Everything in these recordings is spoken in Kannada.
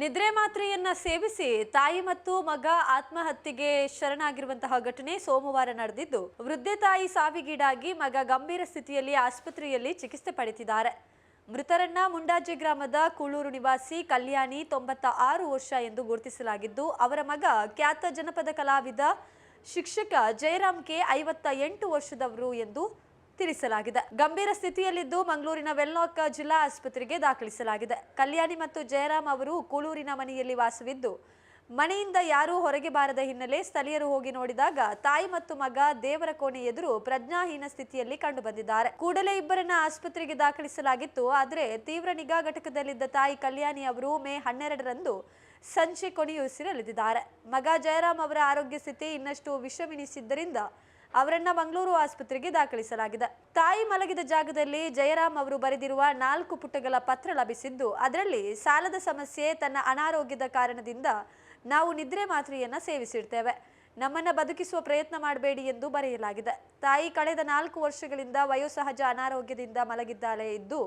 ನಿದ್ರೆ ಮಾತ್ರೆಯನ್ನ ಸೇವಿಸಿ ತಾಯಿ ಮತ್ತು ಮಗ ಆತ್ಮಹತ್ಯೆಗೆ ಶರಣಾಗಿರುವಂತಹ ಘಟನೆ ಸೋಮವಾರ ನಡೆದಿದ್ದು, ವೃದ್ಧೆ ತಾಯಿ ಸಾವಿಗೀಡಾಗಿ ಮಗ ಗಂಭೀರ ಸ್ಥಿತಿಯಲ್ಲಿ ಆಸ್ಪತ್ರೆಯಲ್ಲಿ ಚಿಕಿತ್ಸೆ ಪಡೆದಿದ್ದಾರೆ. ಮೃತರನ್ನ ಮುಂಡಾಜೆ ಗ್ರಾಮದ ಕೂಳೂರು ನಿವಾಸಿ ಕಲ್ಯಾಣಿ ತೊಂಬತ್ತ ಆರು ವರ್ಷ ಎಂದು ಗುರುತಿಸಲಾಗಿದ್ದು, ಅವರ ಮಗ ಖ್ಯಾತ ಜನಪದ ಕಲಾವಿದ ಶಿಕ್ಷಕ ಜಯರಾಮ್ ಕೆ ಐವತ್ತ ಎಂಟು ವರ್ಷದವರು ಎಂದು ತಿಳಿಸಲಾಗಿದೆ. ಗಂಭೀರ ಸ್ಥಿತಿಯಲ್ಲಿದ್ದು ಮಂಗಳೂರಿನ ವೆಲ್ಲಾಕ್ ಜಿಲ್ಲಾ ಆಸ್ಪತ್ರೆಗೆ ದಾಖಲಿಸಲಾಗಿದೆ. ಕಲ್ಯಾಣಿ ಮತ್ತು ಜಯರಾಮ್ ಅವರು ಕೂಳೂರಿನ ಮನೆಯಲ್ಲಿ ವಾಸವಿದ್ದು, ಮನೆಯಿಂದ ಯಾರೂ ಹೊರಗೆ ಬಾರದ ಹಿನ್ನೆಲೆ ಸ್ಥಳೀಯರು ಹೋಗಿ ನೋಡಿದಾಗ ತಾಯಿ ಮತ್ತು ಮಗ ದೇವರ ಕೋಣೆ ಎದುರು ಪ್ರಜ್ಞಾಹೀನ ಸ್ಥಿತಿಯಲ್ಲಿ ಕಂಡುಬಂದಿದ್ದಾರೆ. ಕೂಡಲೇ ಇಬ್ಬರನ್ನ ಆಸ್ಪತ್ರೆಗೆ ದಾಖಲಿಸಲಾಗಿತ್ತು. ಆದರೆ ತೀವ್ರ ನಿಗಾ ಘಟಕದಲ್ಲಿದ್ದ ತಾಯಿ ಕಲ್ಯಾಣಿ ಅವರು ಮೇ ಹನ್ನೆರಡರಂದು ಸಂಜೆ ಕೊನೆಯುಸಿರೆಳೆದಿದ್ದಾರೆ. ಮಗ ಜಯರಾಮ್ ಅವರ ಆರೋಗ್ಯ ಸ್ಥಿತಿ ಇನ್ನಷ್ಟು ವಿಷಮಿನಿಸಿದ್ದರಿಂದ ಅವರನ್ನ ಮಂಗಳೂರು ಆಸ್ಪತ್ರೆಗೆ ದಾಖಲಿಸಲಾಗಿದೆ. ತಾಯಿ ಮಲಗಿದ ಜಾಗದಲ್ಲಿ ಜಯರಾಮ್ ಅವರು ಬರೆದಿರುವ ನಾಲ್ಕು ಪುಟಗಳ ಪತ್ರ ಲಭಿಸಿದ್ದು, ಅದರಲ್ಲಿ ಸಾಲದ ಸಮಸ್ಯೆ, ತನ್ನ ಅನಾರೋಗ್ಯದ ಕಾರಣದಿಂದ ನಾವು ನಿದ್ರೆ ಮಾತ್ರೆಯನ್ನ ಸೇವಿಸಿರ್ತೇವೆ. ನಮ್ಮನ್ನ ಬದುಕಿಸುವ ಪ್ರಯತ್ನ ಮಾಡಬೇಡಿ ಎಂದು ಬರೆಯಲಾಗಿದೆ. ತಾಯಿ ಕಳೆದ ನಾಲ್ಕು ವರ್ಷಗಳಿಂದ ವಯೋಸಹಜ ಅನಾರೋಗ್ಯದಿಂದ ಮಲಗಿದ್ದಾಳೆ ಇದ್ದು,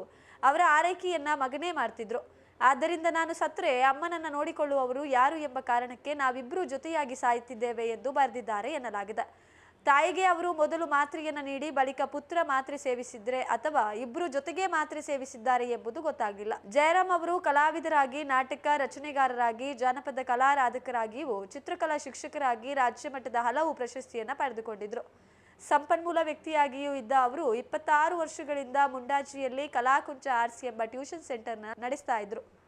ಅವರ ಆರೈಕೆಯನ್ನ ಮಗನೇ ಮಾಡ್ತಿದ್ರು. ಆದ್ದರಿಂದ ನಾನು ಸತ್ರೆ, ಅಮ್ಮನನ್ನ ನೋಡಿಕೊಳ್ಳುವವರು ಯಾರು ಎಂಬ ಕಾರಣಕ್ಕೆ ನಾವಿಬ್ಬರೂ ಜೊತೆಯಾಗಿ ಸಾಯುತ್ತಿದ್ದೇವೆ ಎಂದು ಬರೆದಿದ್ದಾರೆ ಎನ್ನಲಾಗಿದೆ. ತಾಯಿಗೆ ಅವರು ಮೊದಲು ಮಾತ್ರೆಯನ್ನು ನೀಡಿ, ಬಳಿಕ ಪುತ್ರ ಮಾತ್ರೆ ಸೇವಿಸಿದ್ರೆ ಅಥವಾ ಇಬ್ರು ಜೊತೆಗೆ ಮಾತ್ರೆ ಸೇವಿಸಿದ್ದಾರೆ ಎಂಬುದು ಗೊತ್ತಾಗಿಲ್ಲ. ಜಯರಾಮ್ ಅವರು ಕಲಾವಿದರಾಗಿ, ನಾಟಕ ರಚನೆಗಾರರಾಗಿ, ಜಾನಪದ ಕಲಾರಾಧಕರಾಗಿಯೂ ಚಿತ್ರಕಲಾ ಶಿಕ್ಷಕರಾಗಿ ರಾಜ್ಯ ಮಟ್ಟದ ಹಲವು ಪ್ರಶಸ್ತಿಯನ್ನ ಪಡೆದುಕೊಂಡಿದ್ರು. ಸಂಪನ್ಮೂಲ ವ್ಯಕ್ತಿಯಾಗಿಯೂ ಇದ್ದ ಅವರು ಇಪ್ಪತ್ತಾರು ವರ್ಷಗಳಿಂದ ಮುಂಡಾಜಿಯಲ್ಲಿ ಕಲಾಕುಂಚ ಆರ್ಸಿ ಎಂಬ ಟ್ಯೂಷನ್ ಸೆಂಟರ್ನ ನಡೆಸ್ತಾ ಇದ್ರು.